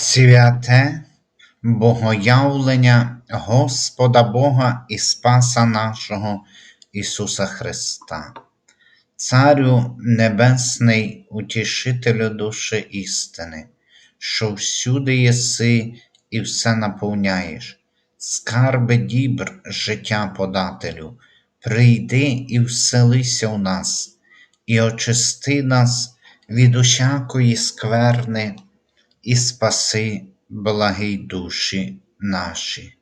Святе Богоявлення Господа Бога і Спаса нашого Ісуса Христа, Царю Небесний, утішителю душі істини, що всюди єси і все наповняєш, скарби дібр життя подателю, прийди і вселися у нас, і очисти нас від усякої скверни і спаси благі душі наші.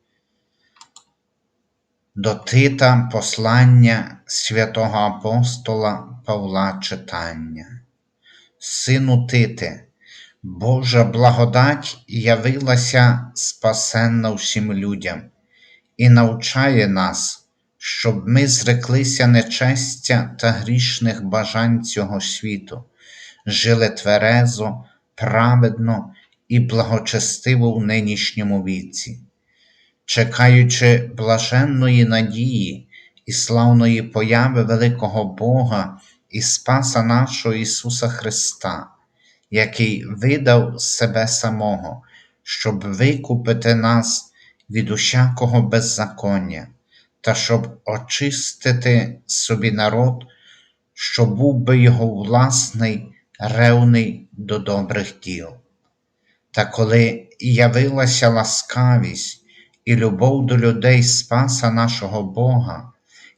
До Тита послання святого апостола Павла читання. Сину Тите, Божа благодать явилася спасенна всім людям і навчає нас, щоб ми зреклися нечестя та грішних бажань цього світу, жили тверезо, праведно і благочестиво в нинішньому віці, чекаючи блаженної надії і славної появи великого Бога і Спаса нашого Ісуса Христа, який видав себе самого, щоб викупити нас від усякого беззаконня, та щоб очистити собі народ, що був би його власний, ревний до добрих діл. Та коли явилася ласкавість і любов до людей Спаса нашого Бога,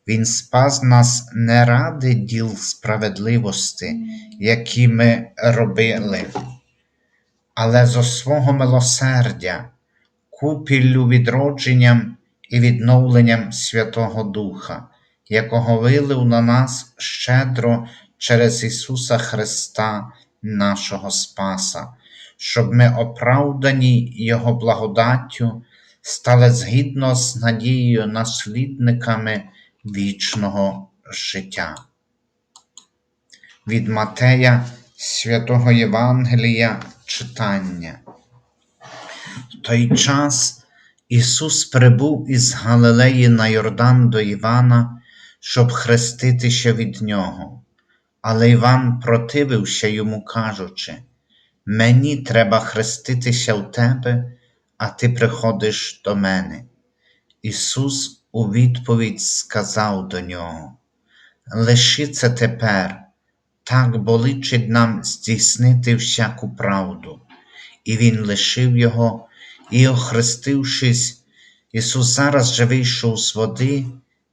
Він спас нас не ради діл справедливості, які ми робили, але зо свого милосердя, купіллю відродженням і відновленням Святого Духа, якого вилив на нас щедро через Ісуса Христа, нашого Спаса щоб ми, оправдані Його благодаттю, стали згідно з надією наслідниками вічного життя. Від Матея святого Євангелія читання. В той час Ісус прибув із Галилеї на Йордан до Івана, щоб хреститися від нього. Але Іван противився йому, кажучи, Мені треба хреститися в тебе, а ти приходиш до мене. Ісус у відповідь сказав до нього: Лиши це тепер, так боличить нам здійснити всяку правду. І Він лишив його, і, охрестившись, Ісус зараз же вийшов з води,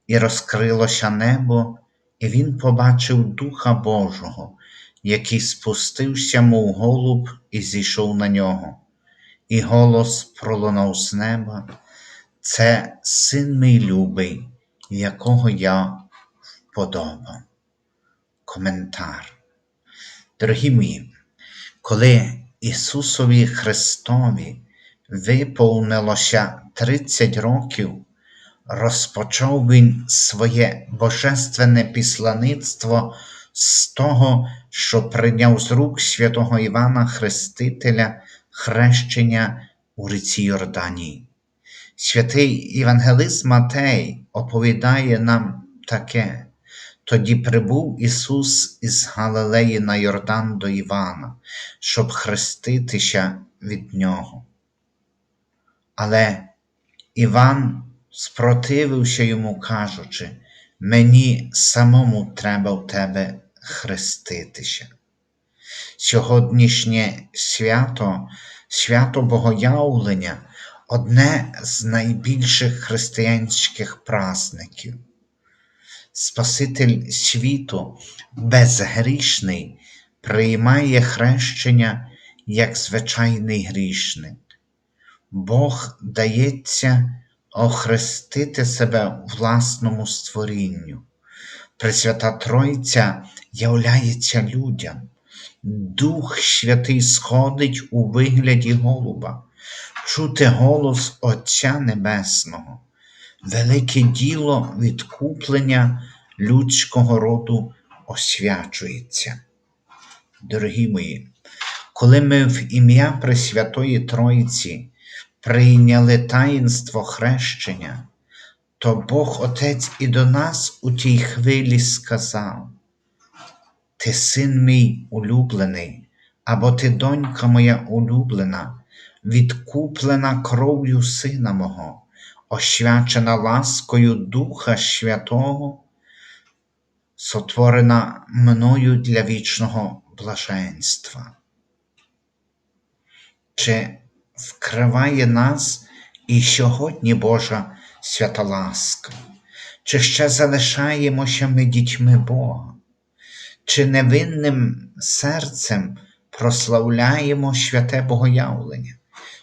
і розкрилося небо, і Він побачив Духа Божого який спустився, мов голуб, і зійшов на нього, і голос пролунав з неба. Це син мій любий, якого я вподобав. Коментар. Дорогі мої, коли Ісусові Христові виповнилося 30 років, розпочав Він своє божественне післаництво з того, що прийняв з рук святого Івана Хрестителя хрещення у ріці Йорданії. Святий Євангелист Матей оповідає нам таке. Тоді прибув Ісус із Галилеї на Йордан до Івана, щоб хреститися від Нього. Але Іван спротивився йому, кажучи, мені самому треба в тебе хреститися. Сьогоднішнє свято, свято Богоявлення одне з найбільших християнських праздників. Спаситель світу, безгрішний, приймає хрещення як звичайний грішник. Бог дається охрестити себе власному створінню. Пресвята Тройця являється людям, Дух Святий сходить у вигляді голуба, чути голос Отця Небесного, велике діло відкуплення людського роду освячується. Дорогі мої, коли ми в ім'я Пресвятої Тройці прийняли таїнство хрещення, то Бог Отець і до нас у тій хвилі сказав: Ти син мій улюблений, або ти донька моя улюблена, відкуплена кров'ю Сина мого, освячена ласкою Духа Святого, сотворена мною для вічного блаженства. Чи вкриває нас і сьогодні Божа свята ласка? Чи ще залишаємося ми дітьми Бога? Чи невинним серцем прославляємо святе Богоявлення?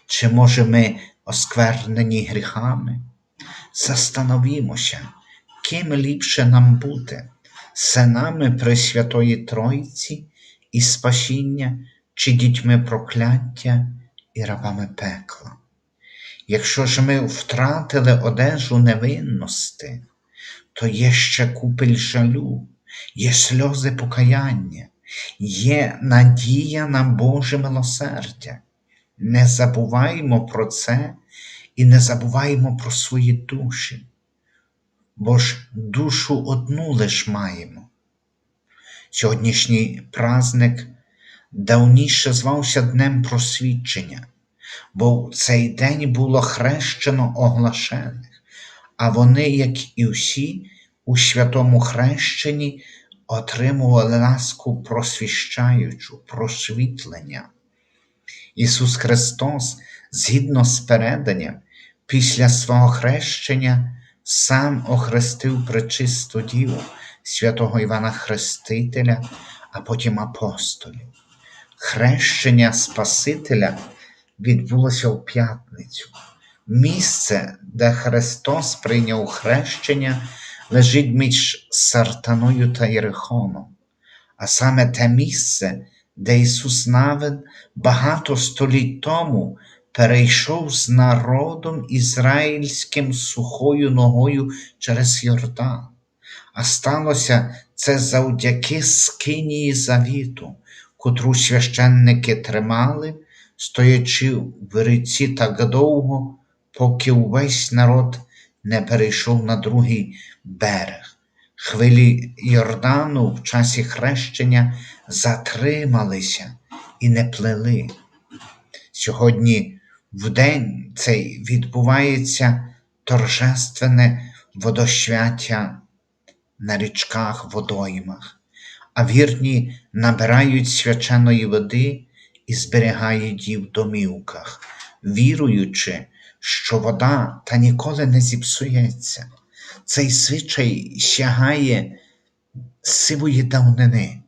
Чи може ми осквернені гріхами? Застановімося, ким ліпше нам бути, синами Пресвятої Тройці і спасіння, чи дітьми прокляття і рабами пекла. Якщо ж ми втратили одежу невинності, то є ще купель жалю, є сльози покаяння, є надія на Боже милосердя. Не забуваймо про це і не забуваймо про свої душі, бо ж душу одну лиш маємо. Сьогоднішній праздник давніше звався Днем просвідчення, бо в цей день було хрещено оглашених, а вони, як і всі, у святому хрещенні отримували ласку просвіщаючу, просвітлення. Ісус Христос, згідно з переданням, після свого хрещення сам охрестив пречисту Діву святого Івана Хрестителя, а потім апостолів. Хрещення Спасителя відбулося в п'ятницю. Місце, де Христос прийняв хрещення, лежить між Сартаною та Єрихоном, а саме те місце, де Ісус Навин багато століть тому перейшов з народом ізраїльським сухою ногою через Йордан. А сталося це завдяки скинії завіту, котру священники тримали, стоячи в ріці так довго, поки увесь народ не перейшов на другий берег. Хвилі Йордану в часі хрещення затрималися і не плели. Сьогодні в день цей відбувається торжественне водосвяття на річках, водоймах, а вірні набирають свяченої води і зберігають її в домівках, віруючи, що вода та ніколи не зіпсується. Цей звичай сягає сивої давнини.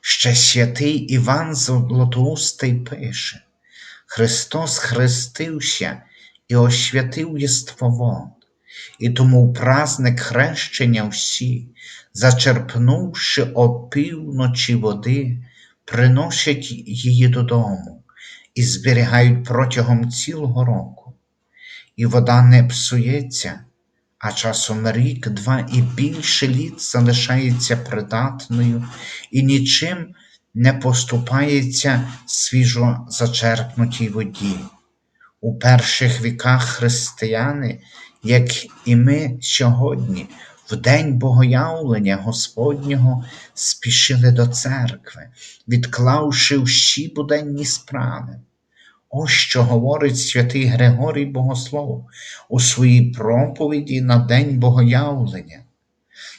Ще святий Іван Золотоустий пише: Христос хрестився і освятив єствовод, і тому в праздник хрещення всі, зачерпнувши опівночі води, приносять її додому і зберігають протягом цілого року. І вода не псується, а часом рік, два і більше літ залишається придатною і нічим не поступається свіжо зачерпнутій воді. У перших віках християни, як і ми сьогодні, в день богоявлення Господнього спішили до церкви, відклавши всі буденні справи. Ось що говорить святий Григорій Богослов у своїй проповіді на День Богоявлення.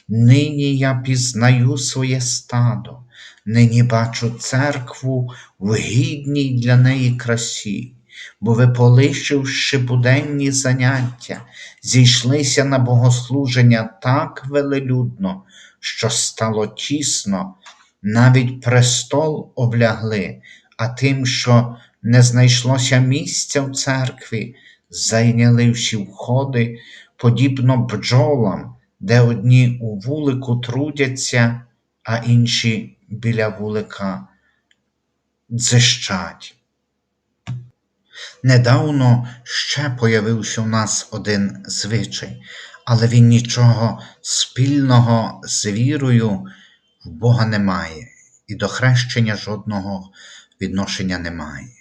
Нині я пізнаю своє стадо, нині бачу церкву в гідній для неї красі, бо ви, полишивши буденні заняття, зійшлися на богослуження так велелюдно, що стало тісно, навіть престол облягли, а тим, що не знайшлося місця в церкві, зайняли всі входи, подібно бджолам, де одні у вулику трудяться, а інші біля вулика дзищать. Недавно ще появився у нас один звичай, але він нічого спільного з вірою в Бога не має, і до хрещення жодного відношення немає.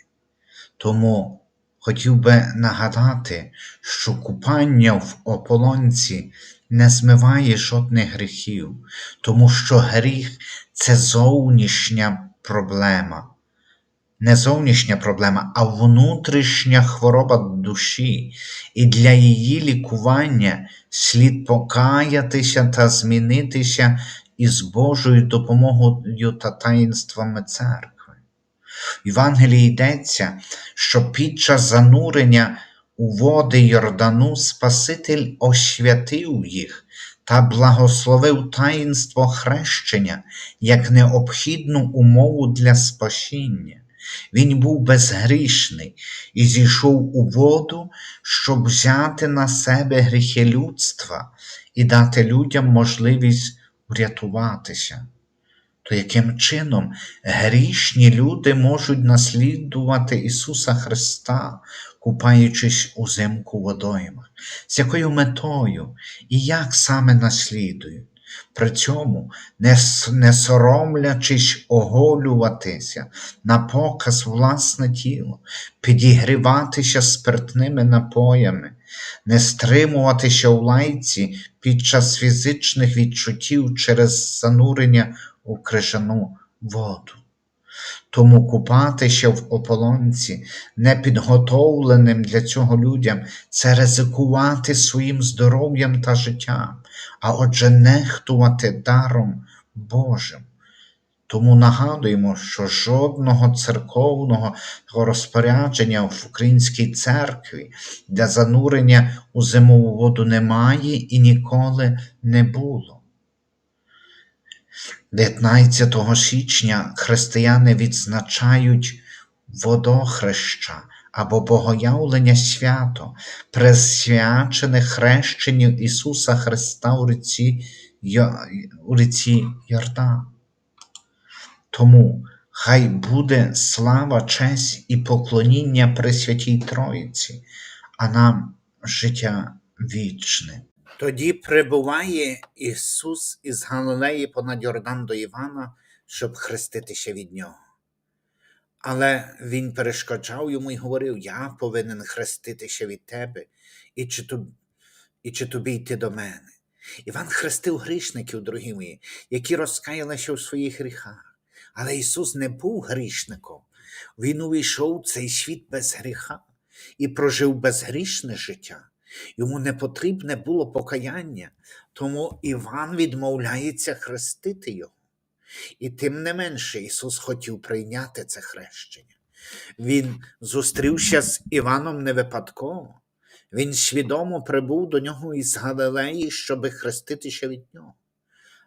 Тому хотів би нагадати, що купання в ополонці не змиває жодних гріхів, тому що гріх це зовнішня проблема, не зовнішня проблема, а внутрішня хвороба душі, і для її лікування слід покаятися та змінитися із Божою допомогою та таїнствами церкви. В Євангелії йдеться, що під час занурення у води Йордану Спаситель освятив їх та благословив таїнство хрещення як необхідну умову для спасіння. Він був безгрішний і зійшов у воду, щоб взяти на себе гріхи людства і дати людям можливість врятуватися. То яким чином грішні люди можуть наслідувати Ісуса Христа, купаючись у зимку водоймах? З якою метою і як саме наслідують? При цьому не, не соромлячись оголюватися на показ власне тіло, підігріватися спиртними напоями, не стримуватися у лайці під час фізичних відчуттів через занурення у крижану воду. Тому купатися в ополонці непідготовленим для цього людям це ризикувати своїм здоров'ям та життям, а отже, нехтувати даром Божим. Тому нагадуємо, що жодного церковного розпорядження в українській церкві для занурення у зимову воду немає і ніколи не було. 19 січня християни відзначають водохреща або богоявлення свято, присвячене хрещенню Ісуса Христа у ріці, у ріці Йордан. Тому хай буде слава, честь і поклоніння Пресвятій Троїці, а нам життя вічне. Тоді прибуває Ісус із Галилеї понад Йордан до Івана, щоб хреститися від нього. Але він перешкоджав йому і говорив: Я повинен хреститися від тебе, і чи, тоб... і чи тобі йти до мене. Іван хрестив грішників, дорогі мої, які розкаялися у своїх гріхах. Але Ісус не був грішником. Він увійшов в цей світ без гріха і прожив безгрішне життя. Йому не потрібне було покаяння, тому Іван відмовляється хрестити його. І тим не менше Ісус хотів прийняти це хрещення. Він зустрівся з Іваном не випадково. Він свідомо прибув до нього із Галилеї, щоби хреститися від нього.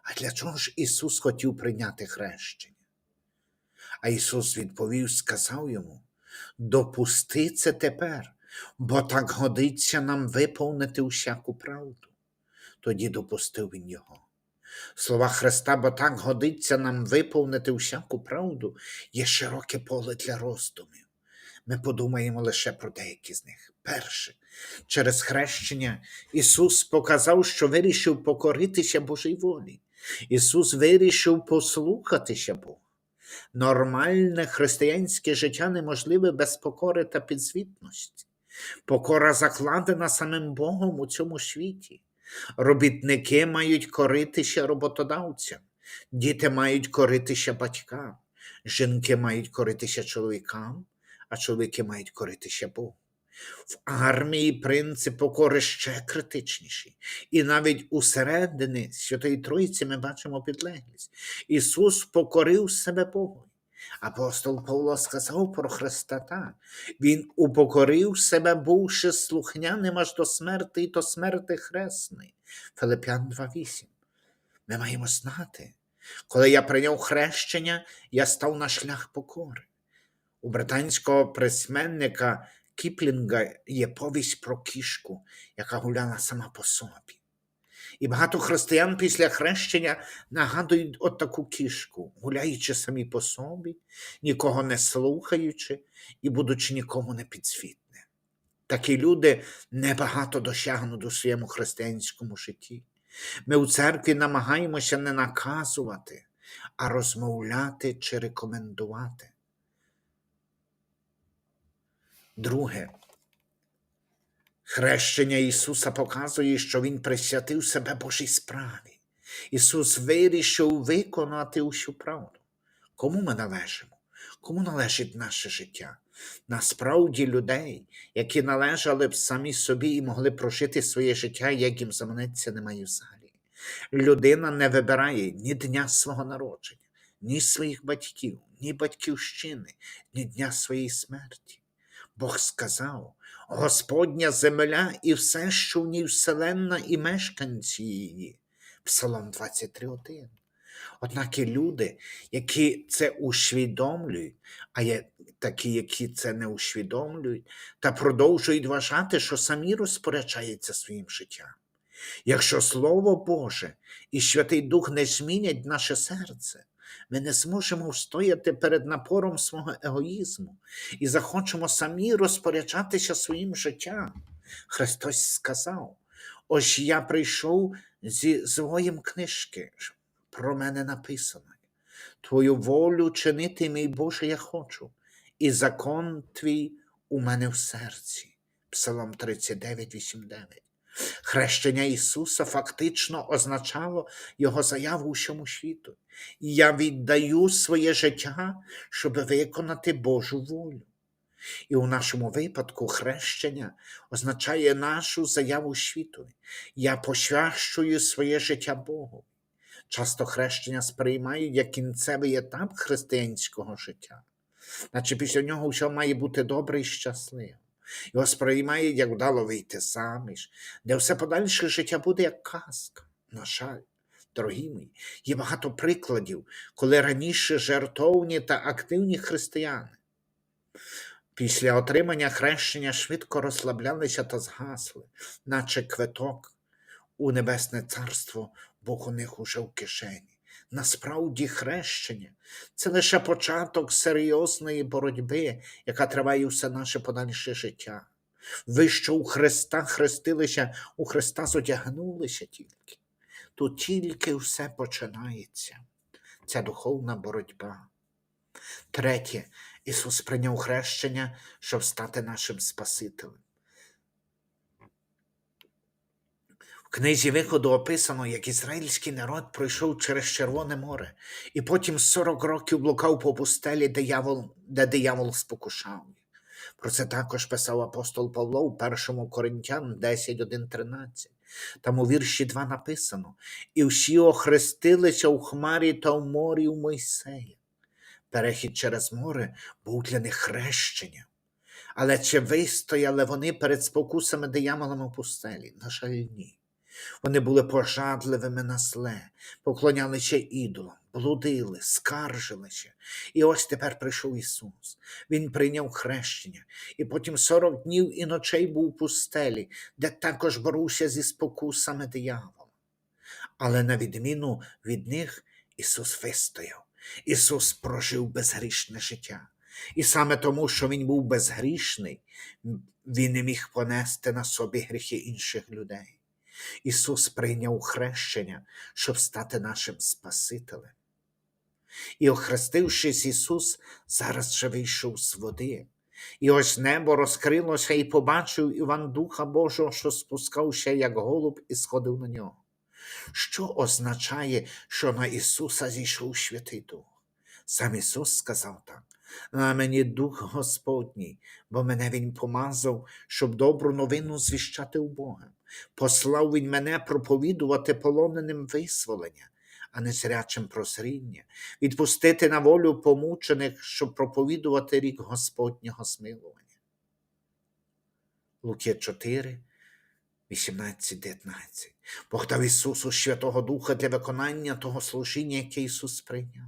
А для чого ж Ісус хотів прийняти хрещення? А Ісус відповів, сказав йому: допусти це тепер, бо так годиться нам виповнити усяку правду. Тоді допустив він його. Слова Христа, бо так годиться нам виповнити всяку правду, є широке поле для роздумів. Ми подумаємо лише про деякі з них. Перше, через хрещення Ісус показав, що вирішив покоритися Божій волі. Ісус вирішив послухатися Бога. Нормальне християнське життя неможливе без покори та підзвітності. Покора закладена самим Богом у цьому світі. Робітники мають коритися роботодавцям, діти мають коритися батькам, жінки мають коритися чоловікам, а чоловіки мають коритися Богу. В армії принцип покори ще критичніший. І навіть усередині Святої Троїці ми бачимо підлеглість. Ісус покорив себе Богу. Апостол Павло сказав про Христа. Він упокорив себе, бувши слухняним аж до смерти і до смерти хресної. Филип'ян 2.8. Ми маємо знати, коли я прийняв хрещення, я став на шлях покори. У британського письменника Кіплінга є повість про кішку, яка гуляла сама по собі. І багато християн після хрещення нагадують от таку кішку, гуляючи самі по собі, нікого не слухаючи і будучи нікому не підсвітне. Такі люди небагато досягнуть у своєму християнському житті. Ми у церкві намагаємося не наказувати, а розмовляти чи рекомендувати. Друге, хрещення Ісуса показує, що Він присвятив себе Божій справі. Ісус вирішив виконати усю правду. Кому ми належимо? Кому належить наше життя? Насправді людей, які належали б самі собі і могли прожити своє життя, як їм заманеться, немає взагалі. Людина не вибирає ні дня свого народження, ні своїх батьків, ні батьківщини, ні дня своєї смерті. Бог сказав: Господня земля і все, що в ній вселенна, і мешканці її. Псалом 23.1. Однак є люди, які це усвідомлюють, а є такі, які це не усвідомлюють, та продовжують вважати, що самі розпоряджаються своїм життям. Якщо Слово Боже і Святий Дух не змінять наше серце, ми не зможемо встояти перед напором свого егоїзму і захочемо самі розпоряджатися своїм життям. Христос сказав: ось я прийшов зі своїм книжки, про мене написано. Твою волю чинити, мій Боже, я хочу, і закон твій у мене в серці. Псалом 39, 89. Хрещення Ісуса фактично означало Його заяву усьому світу. Я віддаю своє життя, щоб виконати Божу волю. І у нашому випадку хрещення означає нашу заяву світу. Я посвящую своє життя Богу. Часто хрещення сприймають як кінцевий етап християнського життя, наче після нього все має бути добре і щасливо. Його сприймають, як вдало вийти заміж, де все подальше життя буде як казка. На жаль, дорогі мої, є багато прикладів, коли раніше жертовні та активні християни після отримання хрещення швидко розслаблялися та згасли, наче квиток у Небесне Царство Бог у них уже в кишені. Насправді хрещення це лише початок серйозної боротьби, яка триває все наше подальше життя. Ви, що у Христа хрестилися, у Христа зодягнулися тільки. Тут тільки все починається. Ця духовна боротьба. Третє, Ісус прийняв хрещення, щоб стати нашим Спасителем. В книзі виходу описано, як ізраїльський народ пройшов через Червоне море і потім 40 років блукав по пустелі, диявол, де диявол спокушав. Про це також писав апостол Павло у 1 Коринтян 10, 1, 13. Там у вірші 2 написано: І всі охрестилися у хмарі та в морі у Мойсея. Перехід через море був для них хрещенням. Але чи вистояли вони перед спокусами дияволами в пустелі? На жаль, ні. Вони були пожадливими на зле, поклонялися ідолам, блудили, скаржилися. І ось тепер прийшов Ісус. Він прийняв хрещення, і потім сорок днів і ночей був у пустелі, де також боровся зі спокусами диявола. Але на відміну від них Ісус вистояв. Ісус прожив безгрішне життя. І саме тому, що Він був безгрішний, Він не міг понести на собі гріхи інших людей. Ісус прийняв хрещення, щоб стати нашим Спасителем. І, охрестившись, Ісус зараз же вийшов з води. І ось небо розкрилося і побачив Іван Духа Божого, що спускався, як голуб, і сходив на нього. Що означає, що на Ісуса зійшов Святий Дух? Сам Ісус сказав так: на мені Дух Господній, бо мене Він помазав, щоб добру новину звіщати Бога. Послав Він мене проповідувати полоненим визволення, а не зрячим прозріння, відпустити на волю помучених, щоб проповідувати рік Господнього смилування. Луки 4, 18, 19. Бог дав Ісусу Святого Духа для виконання того служіння, яке Ісус прийняв.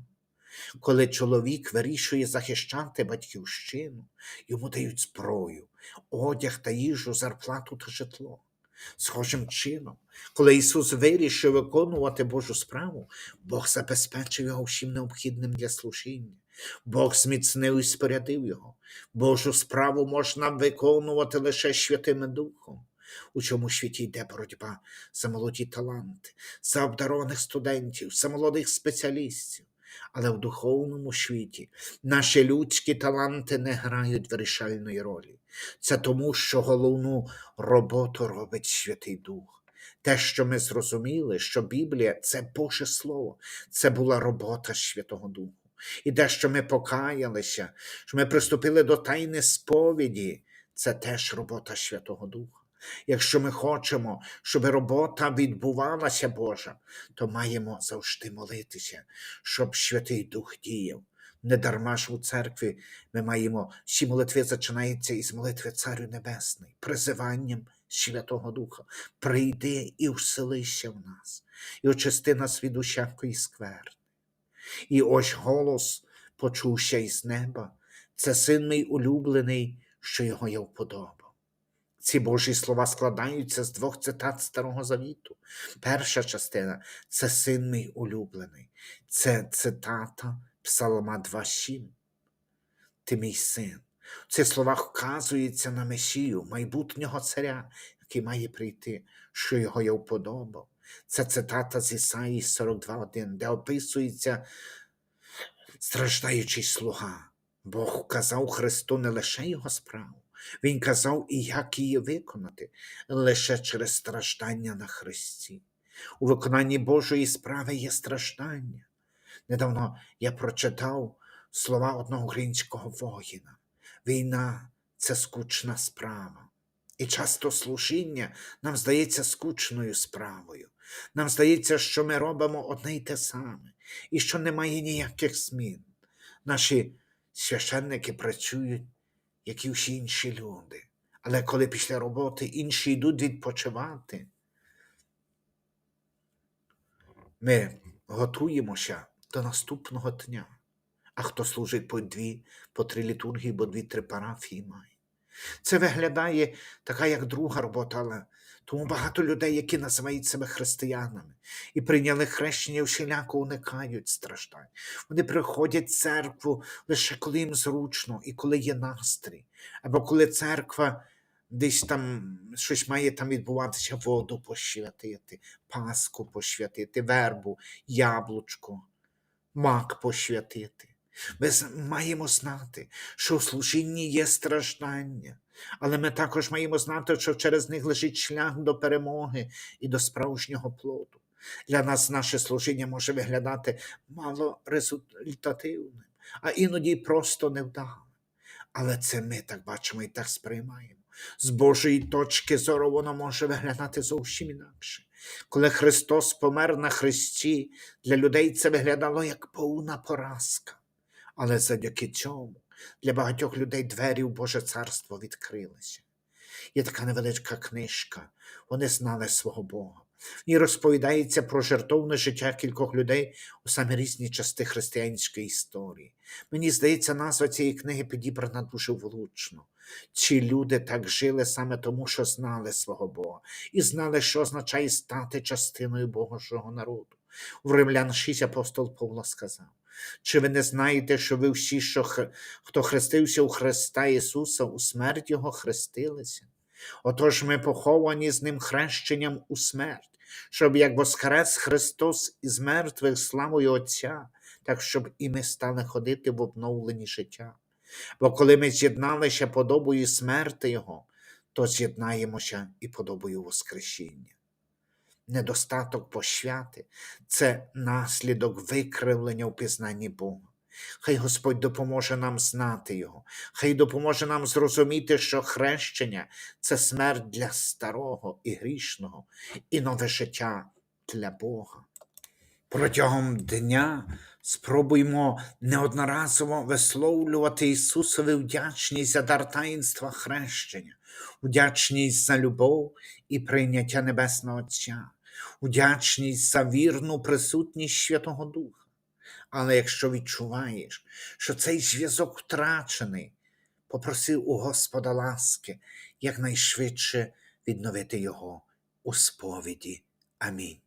Коли чоловік вирішує захищати батьківщину, йому дають зброю, одяг та їжу, зарплату та житло. Схожим чином, коли Ісус вирішив виконувати Божу справу, Бог забезпечив його всім необхідним для служіння. Бог зміцнив і спорядив його. Божу справу можна виконувати лише Святим Духом. У цьому світі йде боротьба за молоді таланти, за обдарованих студентів, за молодих спеціалістів. Але в духовному світі наші людські таланти не грають вирішальної ролі. Це тому, що головну роботу робить Святий Дух. Те, що ми зрозуміли, що Біблія це Боже Слово, це була робота Святого Духу. І те, що ми покаялися, що ми приступили до тайни сповіді, це теж робота Святого Духа. Якщо ми хочемо, щоб робота відбувалася Божа, то маємо завжди молитися, щоб Святий Дух діяв. Не дарма ж у церкві ми маємо всі молитви починаються із молитви Царю Небесний, призиванням Святого Духа. Прийди і вселися в нас, і очисти нас від усякої скверни. І ось голос почувся із неба. Це син мій улюблений, що його я вподобав. Ці Божі слова складаються з двох цитат Старого Завіту. Перша частина це син мій улюблений. Це цитата Псалма 2.7. Ти мій син. В цих словах вказується на Месію, майбутнього царя, який має прийти, що його я вподобав. Це цитата з Ісаї 42.1, де описується страждаючий слуга. Бог казав Христу не лише його справу, Він казав і як її виконати лише через страждання на Христі. У виконанні Божої справи є страждання. Недавно я прочитав слова одного українського воїна. Війна це скучна справа. І часто служіння нам здається скучною справою. Нам здається, що ми робимо одне й те саме, і що немає ніяких змін. Наші священники працюють, як і всі інші люди. Але коли після роботи інші йдуть відпочивати, ми готуємося до наступного дня. А хто служить по дві, по три літургії, бо дві-три парафії має. Це виглядає така, як друга робота, але тому багато людей, які називають себе християнами і прийняли хрещення, всіляко уникають страждань. Вони приходять в церкву лише коли їм зручно і коли є настрій, або коли церква десь там щось має там відбуватися, воду посвятити, паску посвятити, вербу, яблучко, мак посвятити. Ми маємо знати, що в служінні є страждання, але ми також маємо знати, що через них лежить шлях до перемоги і до справжнього плоду. Для нас наше служіння може виглядати мало результативним, а іноді просто невдалим. Але це ми так бачимо і так сприймаємо. З Божої точки зору воно може виглядати зовсім інакше. Коли Христос помер на хресті, для людей це виглядало як повна поразка. Але завдяки цьому для багатьох людей двері в Боже царство відкрилися. Є така невеличка книжка, вони знали свого Бога. В ній розповідається про жертовне життя кількох людей у самі різні части християнської історії. Мені здається, назва цієї книги підібрана дуже влучно. Ці люди так жили саме тому, що знали свого Бога і знали, що означає стати частиною Божого народу. У Римлян 6 апостол Павло сказав: чи ви не знаєте, що ви всі, що, хр- хто хрестився у Христа Ісуса, у смерть Його хрестилися? Отож ми поховані з Ним хрещенням у смерть, щоб як воскрес Христос із мертвих славою Отця, так щоб і ми стали ходити в обновленні життя. Бо коли ми з'єдналися подобою смерти Його, то з'єднаємося і подобою Воскресіння. Недостаток пошвяти це наслідок викривлення в пізнанні Бога. Хай Господь допоможе нам знати Його, хай допоможе нам зрозуміти, що хрещення це смерть для старого і грішного, і нове життя для Бога. Протягом дня спробуймо неодноразово висловлювати Ісусові вдячність за дар таїнства хрещення, вдячність за любов і прийняття Небесного Отця, вдячність за вірну присутність Святого Духа. Але якщо відчуваєш, що цей зв'язок втрачений, попроси у Господа ласки якнайшвидше відновити його у сповіді. Амінь.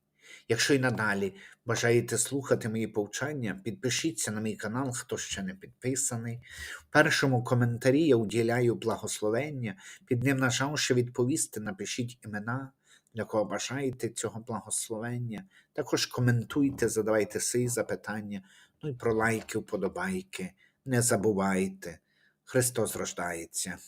Якщо і надалі бажаєте слухати мої повчання, підпишіться на мій канал, хто ще не підписаний. В першому коментарі я уділяю благословення, під ним нажавши відповісти, напишіть імена, для кого бажаєте цього благословення. Також коментуйте, задавайте свої запитання, ну і про лайки, вподобайки. Не забувайте. Христос рождається.